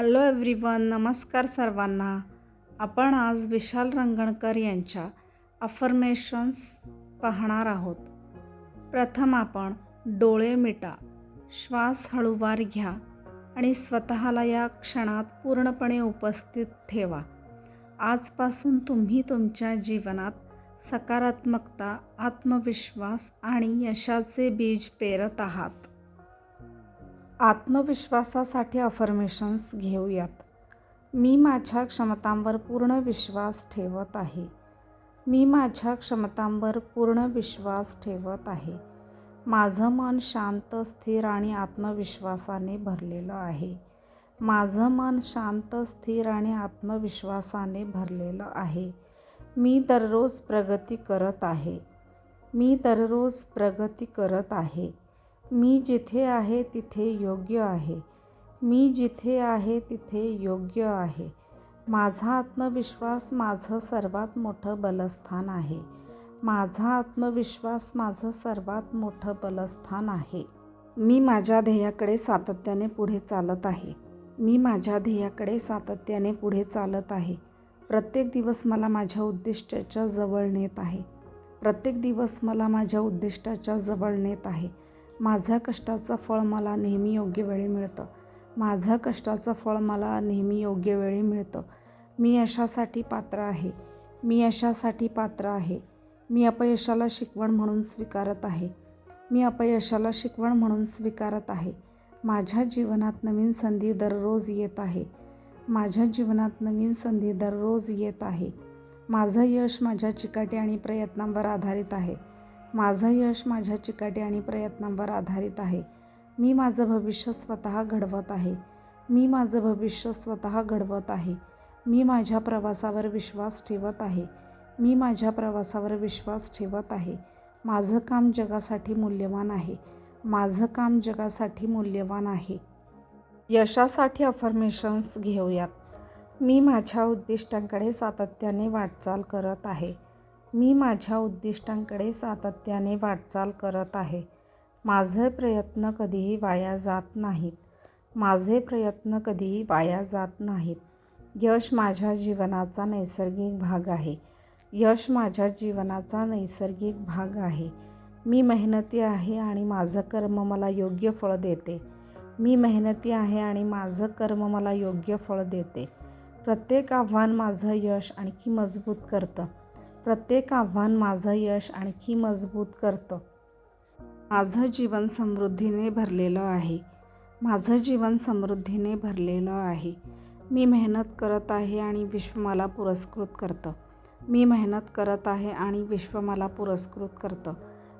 Hello everyone नमस्कार सर्वांना. आपण आज विशाल रंगणकर यांच्या अफर्मेशन्स पाहणार आहोत. प्रथम आपण डोळे मिटा श्वास हळूवार घ्या आणि स्वतःला या क्षणात पूर्णपणे उपस्थित ठेवा. आजपासून तुम्ही तुमच्या जीवनात सकारात्मकता आत्मविश्वास आणि यशाचे बीज पेरत आहात. आत्मविश्वासासाठी अफर्मेशन्स घेऊयात. मी माझ्या क्षमतांवर पूर्ण विश्वास ठेवत आहे. मी माझ्या क्षमतांवर पूर्ण विश्वास ठेवत आहे. माझं मन शांत स्थिर आणि आत्मविश्वासाने भरलेलं आहे. माझं मन शांत स्थिर आणि आत्मविश्वासाने भरलेलं आहे. मी दररोज प्रगती करत आहे. मी दररोज प्रगती करत आहे. मी जिथे आहे तिथे योग्य आहे. मी जिथे आहे तिथे योग्य आहे. माझा आत्मविश्वास माझं सर्वात मोठं बलस्थान आहे. माझा आत्मविश्वास माझं सर्वात मोठं बलस्थान आहे. मी माझ्या ध्येयाकडे सातत्याने पुढे चालत आहे. मी माझ्या ध्येयाकडे सातत्याने पुढे चालत आहे. प्रत्येक दिवस मला माझ्या उद्दिष्टाच्या जवळ नेत आहे. प्रत्येक दिवस मला माझ्या उद्दिष्टाच्या जवळ नेत आहे. माझ्या कष्टाचं फळ मला नेहमी योग्य वेळी मिळतं. माझं कष्टाचं फळ मला नेहमी योग्य वेळी मिळतं. मी यशासाठी पात्र आहे. मी यशासाठी पात्र आहे. मी अपयशाला शिकवण म्हणून स्वीकारत आहे. मी अपयशाला शिकवण म्हणून स्वीकारत आहे. माझ्या जीवनात नवीन संधी दररोज येत आहे. माझ्या जीवनात नवीन संधी दररोज येत आहे. माझं यश माझ्या चिकाटी आणि प्रयत्नांवर आधारित आहे. माझं यश माझ्या चिकाटी आणि प्रयत्नांवर आधारित आहे. मी माझं भविष्य स्वतः घडवत आहे. मी माझं भविष्य स्वतः घडवत आहे. मी माझ्या प्रवासावर विश्वास ठेवत आहे. मी माझ्या प्रवासावर विश्वास ठेवत आहे. माझं काम जगासाठी मूल्यवान आहे. माझं काम जगासाठी मूल्यवान आहे. यशासाठी अफर्मेशन्स घेऊयात. मी माझ्या उद्दिष्टांकडे सातत्याने वाटचाल करत आहे. मी माझ्या उद्दिष्टांकडे सातत्याने वाटचाल करत आहे. माझे प्रयत्न कधीही वाया जात नाहीत. माझे प्रयत्न कधीही वाया जात नाहीत. यश माझ्या जीवनाचा नैसर्गिक भाग आहे. यश माझ्या जीवनाचा नैसर्गिक भाग आहे. मी मेहनती आहे आणि माझं कर्म मला योग्य फळ देते. मी मेहनती आहे आणि माझं कर्म मला योग्य फळ देते. प्रत्येक आव्हान माझं यश आणखी मजबूत करतं. प्रत्येक आव्हान माझं यश आणखी मजबूत करतं. माझं जीवन समृद्धीने भरलेलं आहे. माझं जीवन समृद्धीने भरलेलं आहे. मी मेहनत करत आहे आणि विश्व मला पुरस्कृत करतं. मी मेहनत करत आहे आणि विश्व मला पुरस्कृत करतं.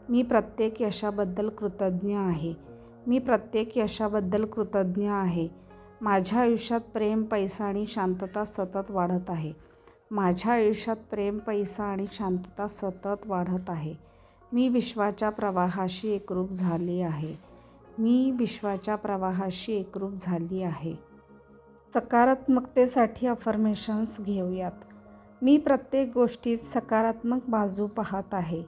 मी प्रत्येक यशाबद्दल कृतज्ञ आहे. मी प्रत्येक यशाबद्दल कृतज्ञ आहे. माझ्या आयुष्यात प्रेम पैसा आणि शांतता सतत वाढत आहे. माझ्या आयुष्यात प्रेम पैसा आणि शांतता सतत वाढत आहे. मी विश्वाच्या प्रवाहाशी एकरूप झाली आहे. मी विश्वाच्या प्रवाहाशी एकरूप झाली आहे. सकारात्मकतेसाठी अफर्मेशन्स घेऊयात. मी प्रत्येक गोष्टीत सकारात्मक बाजू पाहत आहे.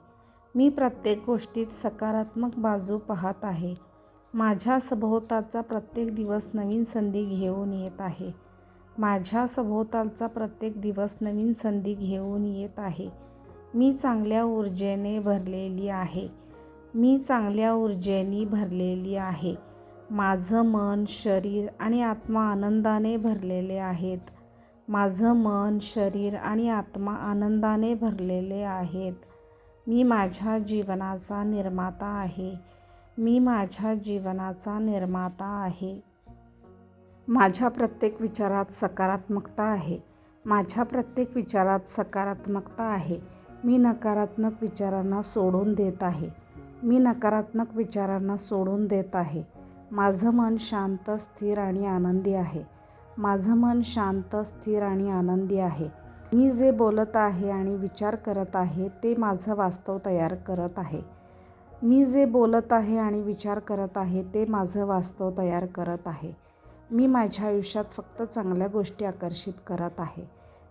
मी प्रत्येक गोष्टीत सकारात्मक बाजू पाहत आहे. माझ्या सभोवताचा प्रत्येक दिवस नवीन संधी घेऊन येत आहे. माझ्या सभोवतालचा प्रत्येक दिवस नवीन संधी घेऊन येत आहे. मी चांगल्या ऊर्जेने भरलेली आहे. मी चांगल्या ऊर्जेने भरलेली आहे. माझं मन शरीर आणि आत्मा आनंदाने भरलेले आहेत. माझं मन शरीर आणि आत्मा आनंदाने भरलेले आहेत. मी माझ्या जीवनाचा निर्माता आहे. मी माझ्या जीवनाचा निर्माता आहे. माझ्या प्रत्येक विचारात सकारात्मकता आहे. माझ्या प्रत्येक विचारात सकारात्मकता आहे. मी नकारात्मक विचारांना सोडून देत आहे. मी नकारात्मक विचारांना सोडून देत आहे. माझं मन शांत स्थिर आणि आनंदी आहे. माझं मन शांत स्थिर आणि आनंदी आहे. मी जे बोलत आहे आणि विचार करत आहे ते माझं वास्तव तयार करत आहे. मी जे बोलत आहे आणि विचार करत आहे ते माझं वास्तव तयार करत आहे. मी माझ्या आयुष्यात फक्त चांगल्या गोष्टी आकर्षित करत आहे.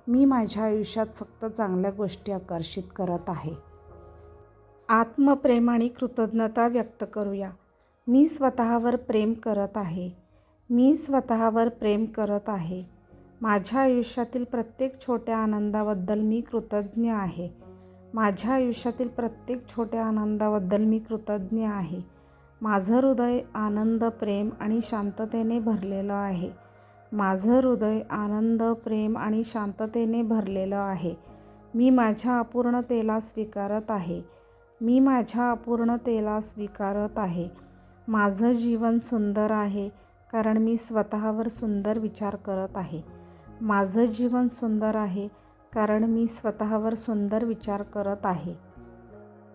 मी माझ्या आयुष्यात फक्त चांगल्या गोष्टी आकर्षित करत आहे. आत्मप्रेम आणि कृतज्ञता व्यक्त करूया. मी स्वतःवर प्रेम करत आहे. मी स्वतःवर प्रेम करत आहे. माझ्या आयुष्यातील प्रत्येक छोट्या आनंदाबद्दल मी कृतज्ञ आहे. माझ्या आयुष्यातील प्रत्येक छोट्या आनंदाबद्दल मी कृतज्ञ आहे. माझं हृदय आनंद प्रेम आणि शांततेने भरलेलं आहे. माझं हृदय आनंद प्रेम आणि शांततेने भरलेलं आहे. मी माझ्या अपूर्णतेला स्वीकारत आहे. मी माझ्या अपूर्णतेला स्वीकारत आहे. माझं जीवन सुंदर आहे कारण मी स्वतःवर सुंदर विचार करत आहे. माझं जीवन सुंदर आहे कारण मी स्वतःवर सुंदर विचार करत आहे.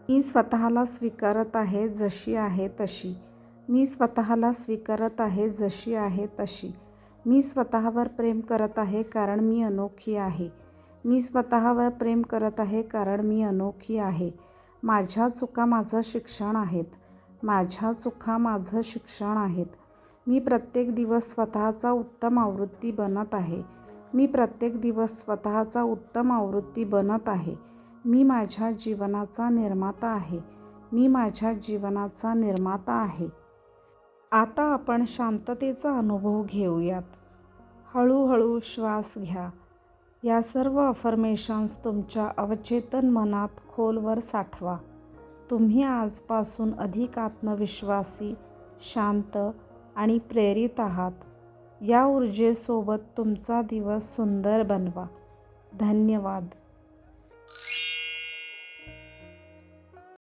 मी स्वतःला स्वीकारत आहे जशी आहे तशी. मी स्वतःला स्वीकारत आहे जशी आहे तशी. मी स्वतःवर प्रेम करत आहे कारण मी अनोखी आहे. मी स्वतःवर प्रेम करत आहे कारण मी अनोखी आहे. माझ्या चुका माझं शिक्षण आहेत. माझ्या चुका माझं शिक्षण आहेत. मी प्रत्येक दिवस स्वतःचा उत्तम आवृत्ती बनत आहे. मी प्रत्येक दिवस स्वतःचा उत्तम आवृत्ती बनत आहे. मी माझ्या जीवनाचा निर्माता आहे. मी माझ्या जीवनाचा निर्माता आहे. आता आपण शांततेचा अनुभव घेऊयात. हळूहळू श्वास घ्या. या सर्व अफर्मेशन्स तुमच्या अवचेतन मनात खोलवर साठवा. तुम्ही आजपासून अधिक आत्मविश्वासी शांत आणि प्रेरित आहात. या ऊर्जेसोबत तुमचा दिवस सुंदर बनवा. धन्यवाद.